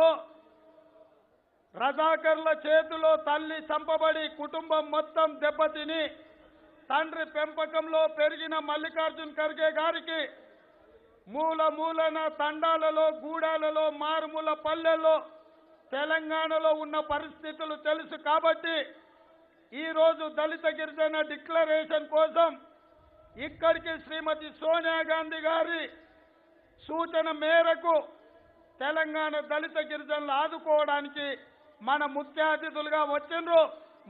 రాష్ట్రంలో రజాకర్ల చేతిలో తల్లి చంపబడి కుటుంబం మొత్తం దెబ్బతిని తండ్రి పెంపకంలో పెరిగిన మల్లికార్జున్ ఖర్గే గారికి మూల మూలన తండాలలో గూడాలలో మారుమూల పల్లెల్లో తెలంగాణలో ఉన్న పరిస్థితులు తెలుసు కాబట్టి ఈరోజు దళిత గిరిజన డిక్లరేషన్ కోసం ఇక్కడికి శ్రీమతి సోనియా గాంధీ గారి సూచన మేరకు తెలంగాణ దళిత గిరిజనులు ఆదుకోవడానికి మన ముఖ్య అతిథులుగా వచ్చిండ్రు.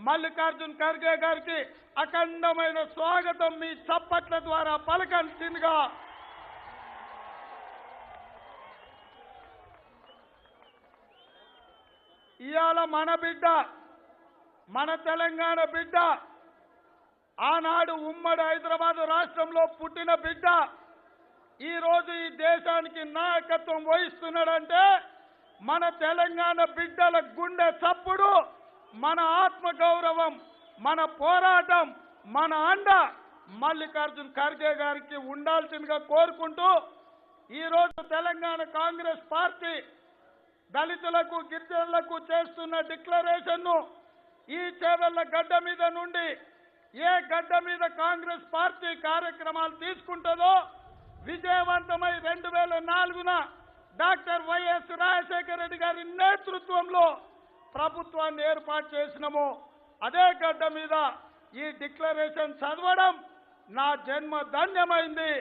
మల్లికార్జున్ ఖర్గే గారికి అఖండమైన స్వాగతం మీ చప్పట్ల ద్వారా పలకాల్సిందిగా ఇవాళ మన బిడ్డ మన తెలంగాణ బిడ్డ ఆనాడు ఉమ్మడి హైదరాబాద్ రాష్ట్రంలో పుట్టిన బిడ్డ ఈ రోజు ఈ దేశానికి నాయకత్వం వహిస్తున్నాడంటే మన తెలంగాణ బిడ్డల గుండె చప్పుడు మన ఆత్మగౌరవం మన పోరాటం మన అండ మల్లికార్జున్ ఖర్గే గారికి ఉండాల్సిందిగా కోరుకుంటూ ఈరోజు తెలంగాణ కాంగ్రెస్ పార్టీ దళితులకు గిరిజనులకు చేస్తున్న డిక్లరేషన్ ఈ చేవెళ్ళ గడ్డ మీద నుండి ఏ గడ్డ మీద కాంగ్రెస్ పార్టీ కార్యక్రమాలు తీసుకుంటుందో విజయవంతమై రెండు వేల నాలుగున డాక్టర్ వైఎస్ రాజశేఖర రెడ్డి గారి నేతృత్వంలో ప్రభుత్వాన్ని ఏర్పాటు చేసినాము. అదే గడ్డ మీద ఈ డిక్లరేషన్ చదవడం నా జన్మ ధన్యమైంది.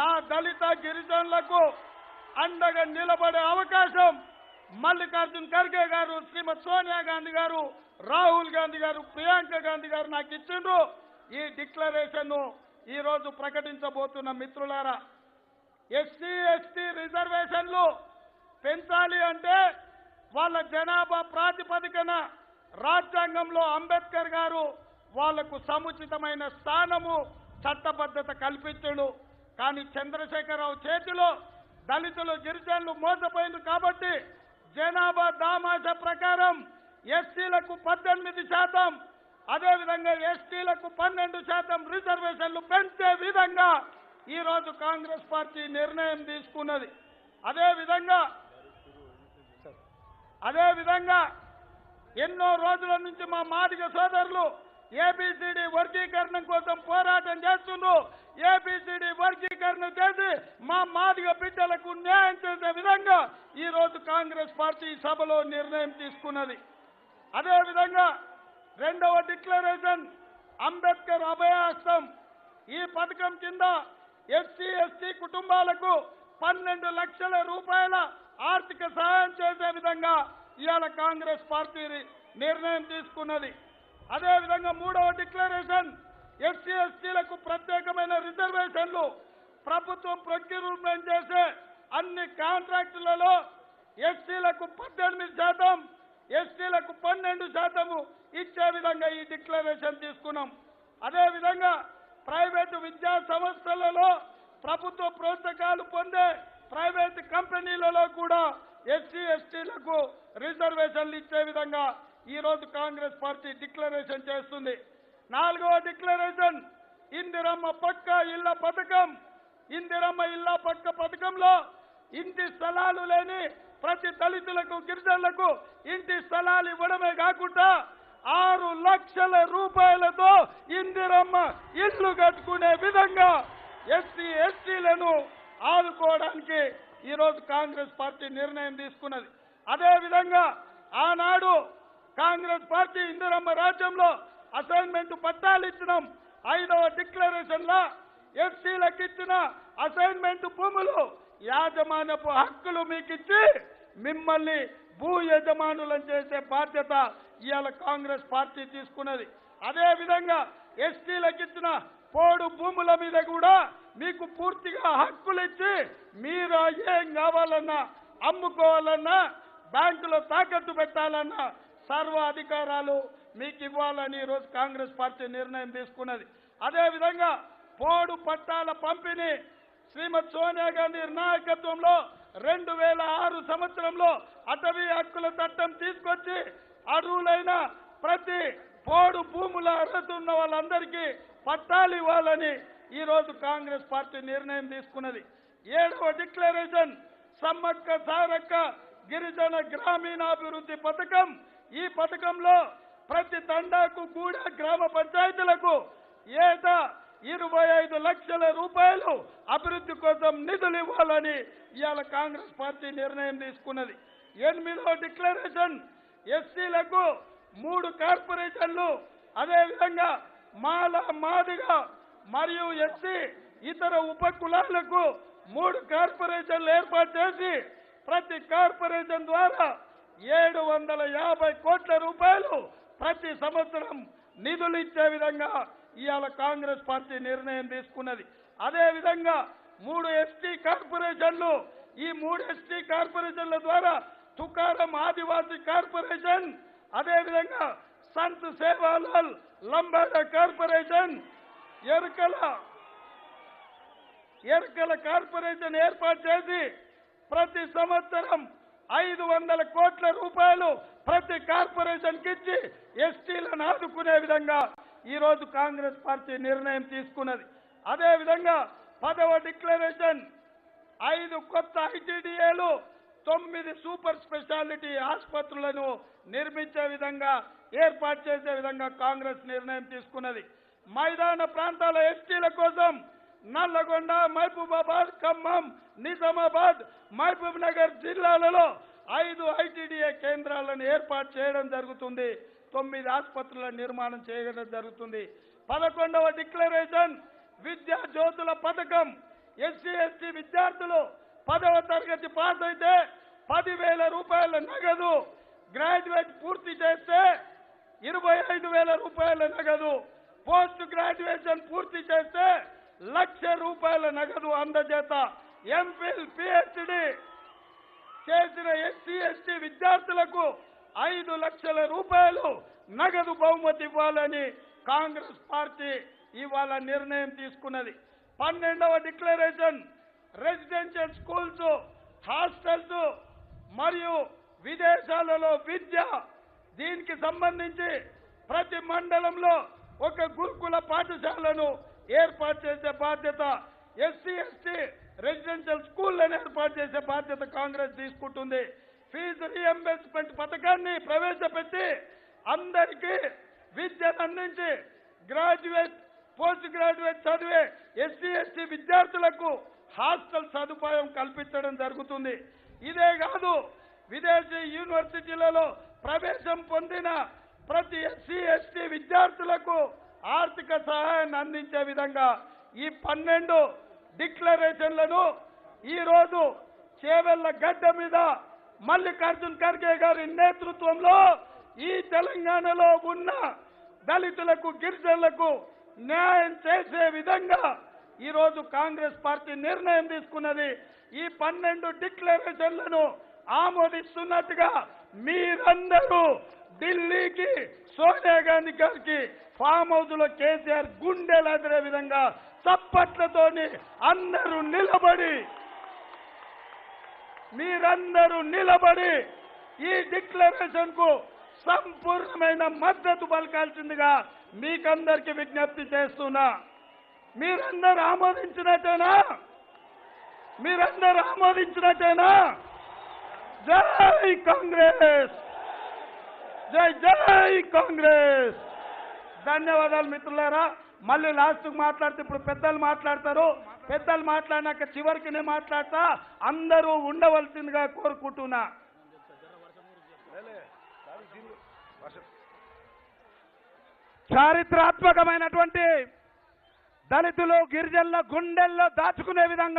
నా దళిత గిరిజనులకు అండగా నిలబడే అవకాశం మల్లికార్జున్ ఖర్గే గారు శ్రీమతి సోనియా గాంధీ గారు రాహుల్ గాంధీ గారు ప్రియాంక గాంధీ గారు నాకు ఇచ్చిండ్రు. ఈ డిక్లరేషన్ను ఈరోజు ప్రకటించబోతున్న మిత్రులారా ఎస్సీ ఎస్టీ రిజర్వేషన్లు పెంచాలి అంటే వాళ్ళ జనాభా ప్రాతిపదికన రాజ్యాంగంలో అంబేద్కర్ గారు వాళ్ళకు సముచితమైన స్థానము చట్టబద్ధత కల్పించడు. కానీ చంద్రశేఖరరావు చేతిలో దళితులు గిరిజనులు మోసపోయింది కాబట్టి జనాభా దామాష ప్రకారం ఎస్సీలకు పద్దెనిమిది శాతం అదేవిధంగా ఎస్టీలకు పన్నెండు శాతం రిజర్వేషన్లు పెంచే విధంగా ఈరోజు కాంగ్రెస్ పార్టీ నిర్ణయం తీసుకున్నది. అదేవిధంగా అదేవిధంగా ఎన్నో రోజుల నుంచి మా మాదిగ సోదరులు ఏబిసిడి వర్గీకరణ కోసం పోరాటం చేస్తుండ్రు. ఏబిసిడి వర్గీకరణ చేసి మా మాదిగ బిడ్డలకు న్యాయం చేసే విధంగా ఈరోజు కాంగ్రెస్ పార్టీ సభలో నిర్ణయం తీసుకున్నది. అదేవిధంగా రెండవ డిక్లరేషన్ అంబేద్కర్ అభయాస్తం ఈ పథకం కింద ఎస్సీ ఎస్టీ కుటుంబాలకు పన్నెండు లక్షల రూపాయల ఆర్థిక సహాయం చేసే విధంగా ఇవాళ కాంగ్రెస్ పార్టీ నిర్ణయం తీసుకున్నది. అదేవిధంగా మూడవ డిక్లరేషన్ ఎస్సీ ఎస్టీలకు ప్రత్యేకమైన రిజర్వేషన్లు ప్రభుత్వం ప్రొక్యూర్మెంట్ చేసే అన్ని కాంట్రాక్టులలో ఎస్సీలకు పద్దెనిమిది శాతం ఎస్టీలకు పన్నెండు శాతము ఇచ్చే విధంగా ఈ డిక్లరేషన్ తీసుకున్నాం. అదేవిధంగా ప్రైవేటు విద్యా సంస్థలలో ప్రభుత్వ ప్రోత్సాహాలు పొందే ప్రైవేట్ కంపెనీలలో కూడా ఎస్సీ ఎస్టీలకు రిజర్వేషన్లు ఇచ్చే విధంగా ఈరోజు కాంగ్రెస్ పార్టీ డిక్లరేషన్ చేస్తుంది. నాలుగవ డిక్లరేషన్ ఇందిరమ్మ పక్క ఇళ్ళ పథకం. ఇందిరమ్మ ఇళ్ళ పక్క పథకంలో ఇంటి స్థలాలు లేని ప్రతి దళితులకు గిరిజనులకు ఇంటి స్థలాలు ఇవ్వడమే కాకుండా ఆరు లక్షల రూపాయలతో ఇందిరమ్మ ఇల్లు కట్టుకునే విధంగా ఎస్సీ ఎస్టీలను ఆదుకోవడానికి ఈరోజు కాంగ్రెస్ పార్టీ నిర్ణయం తీసుకున్నది. అదే విధంగా ఆనాడు కాంగ్రెస్ పార్టీ ఇందిరమ్మ రాజ్యంలో అసైన్మెంట్ పట్టాలు ఇచ్చినాం. ఐదవ డిక్లరేషన్ లా ఎస్సీలకు ఇచ్చిన అసైన్మెంట్ భూములు యాజమాన్యపు హక్కులు మీకు ఇచ్చి మిమ్మల్ని భూ యజమానులను చేసే బాధ్యత ఇవాళ కాంగ్రెస్ పార్టీ తీసుకున్నది. అదే విధంగా ఎస్టీలకు ఇచ్చిన పోడు భూముల మీద కూడా మీకు పూర్తిగా హక్కులు ఇచ్చి మీరు ఏం కావాలన్నా అమ్ముకోవాలన్నా బ్యాంకులో తాకట్టు పెట్టాలన్నా సర్వ అధికారాలు మీకు ఇవ్వాలని ఈరోజు కాంగ్రెస్ పార్టీ నిర్ణయం తీసుకున్నది. అదేవిధంగా పోడు పట్టాల పంపిణీ శ్రీమతి సోనియా గాంధీ నాయకత్వంలో రెండు వేల ఆరు సంవత్సరంలో అటవీ హక్కుల చట్టం తీసుకొచ్చి అర్హులైన ప్రతి పోడు భూముల అర్హత ఉన్న వాళ్ళందరికీ పట్టాలు ఇవ్వాలని ఈరోజు కాంగ్రెస్ పార్టీ నిర్ణయం తీసుకున్నది. ఏడవ డిక్లరేషన్ సమ్మక్క సారక్క గిరిజన గ్రామీణాభివృద్ధి పథకం. ఈ పథకంలో ప్రతి తండాకు కూడా గ్రామ పంచాయతీలకు ఏటా ఇరవై ఐదు లక్షల రూపాయలు అభివృద్ధి కోసం నిధులు ఇవ్వాలని ఇవాళ కాంగ్రెస్ పార్టీ నిర్ణయం తీసుకున్నది. ఎనిమిదో డిక్లరేషన్ ఎస్సీలకు మూడు కార్పొరేషన్లు అదేవిధంగా మాల మాదిగా మరియు ఎస్సీ ఇతర ఉప కులాలకు మూడు కార్పొరేషన్లు ఏర్పాటు చేసి ప్రతి కార్పొరేషన్ ద్వారా ఏడు వందల యాభై కోట్ల రూపాయలు ప్రతి సంవత్సరం నిధులు ఇచ్చే విధంగా ఇవాళ కాంగ్రెస్ పార్టీ నిర్ణయం తీసుకున్నది. అదే విధంగా మూడు ఎస్టీ కార్పొరేషన్లు ఈ మూడు ఎస్టీ కార్పొరేషన్ల ద్వారా తుకారం ఆదివాసీ కార్పొరేషన్ అదేవిధంగా సంత్ సేవాలాల్ లంబాడ కార్పొరేషన్ ఎరుకల ఎరుకల కార్పొరేషన్ ఏర్పాటు చేసి ప్రతి సంవత్సరం ఐదు వందల కోట్ల రూపాయలు ప్రతి కార్పొరేషన్ కిచ్చి ఎస్టీలను ఆదుకునే విధంగా ఈరోజు కాంగ్రెస్ పార్టీ నిర్ణయం తీసుకున్నది. అదేవిధంగా పదవ డిక్లరేషన్ ఐదు కొత్త ఐటీడీఏలు తొమ్మిది సూపర్ స్పెషాలిటీ ఆసుపత్రులను నిర్మించే విధంగా ఏర్పాటు చేసే విధంగా కాంగ్రెస్ నిర్ణయం తీసుకున్నది. మైదాన ప్రాంతాల ఎస్టీల కోసం నల్లగొండ మహబూబాబాద్ ఖమ్మం నిజామాబాద్ మహబూబ్ నగర్ జిల్లాలలో ఐదు ఐటీడీఏ కేంద్రాలను ఏర్పాటు చేయడం జరుగుతుంది. తొమ్మిది ఆసుపత్రుల నిర్మాణం చేయడం జరుగుతుంది. పదకొండవ డిక్లరేషన్ విద్యా జ్యోతుల పథకం. ఎస్సీ ఎస్టీ విద్యార్థులు పదవ తరగతి పాస్ అయితే పదివేల రూపాయల నగదు. గ్రాడ్యుయేట్ పూర్తి చేస్తే ఇరవై ఐదు వేల రూపాయల నగదు. పోస్ట్ గ్రాడ్యుయేషన్ పూర్తి చేస్తే లక్ష రూపాయల నగదు అందజేత. ఎంఫిల్ పిహెచ్డి చేసిన ఎస్సీ ఎస్టీ విద్యార్థులకు ఐదు లక్షల రూపాయలు నగదు బహుమతి ఇవ్వాలని కాంగ్రెస్ పార్టీ ఇవాళ నిర్ణయం తీసుకున్నది. పన్నెండవ డిక్లరేషన్ స్కూల్స్ హాస్టల్స్ మరియు విదేశాలలో విద్య దీనికి సంబంధించి ప్రతి మండలంలో ఒక గురుకుల పాఠశాలను ఏర్పాటు చేసే బాధ్యత ఎస్సీ ఎస్టీ రెసిడెన్షియల్ స్కూళ్ళను ఏర్పాటు చేసే బాధ్యత కాంగ్రెస్ తీసుకుంటుంది. ఫీజు రీఎంబర్స్మెంట్ పథకాన్ని ప్రవేశపెట్టి అందరికీ విద్యను అందించి గ్రాడ్యుయేట్ పోస్ట్ గ్రాడ్యుయేట్ చదివే ఎస్సీ ఎస్టీ విద్యార్థులకు హాస్టల్ సదుపాయం కల్పించడం జరుగుతుంది. ఇదే కాదు విదేశీ యూనివర్సిటీలలో ప్రవేశం పొందిన ప్రతి ఎస్సీ ఎస్టీ విద్యార్థులకు ఆర్థిక సహాయాన్ని అందించే విధంగా ఈ పన్నెండు డిక్లరేషన్లను ఈరోజు చేవెళ్ళ గడ్డ మీద మల్లికార్జున్ ఖర్గే గారి నేతృత్వంలో ఈ తెలంగాణలో ఉన్న దళితులకు గిరిజనులకు న్యాయం చేసే విధంగా ఈ రోజు కాంగ్రెస్ పార్టీ నిర్ణయం తీసుకున్నది ఈ పన్నెండు డిక్లరేషన్లను ఆమోదిస్తున్నట్టుగా మీరందరూ ఢిల్లీకి సోనియా గాంధీ గారికి ఫామ్ హౌస్లో కేసీఆర్ గుండెలు అదిరే విధంగా చప్పట్లతోని అందరూ నిలబడి మీరందరూ నిలబడి ఈ డిక్లరేషన్కు సంపూర్ణమైన మద్దతు పలకాల్సిందిగా మీకందరికీ విజ్ఞప్తి చేస్తున్నా. మీరందరూ ఆమోదించినట్టేనా? మీరందరూ ఆమోదించినట్టేనా? జై కాంగ్రెస్! జై జై కాంగ్రెస్! ధన్యవాదాలు మిత్రులారా. మళ్ళీ లాస్ట్కి మాట్లాడితే ఇప్పుడు పెద్దలు మాట్లాడతారు. పెద్దలు మాట్లాడినాక చివరికి నేను మాట్లాడతా. అందరూ ఉండవలసిందిగా కోరుకుంటున్నా. చారిత్రాత్మకమైనటువంటి దళితులు గిరిజనుల గుండెల్లో దాచుకునే విధంగా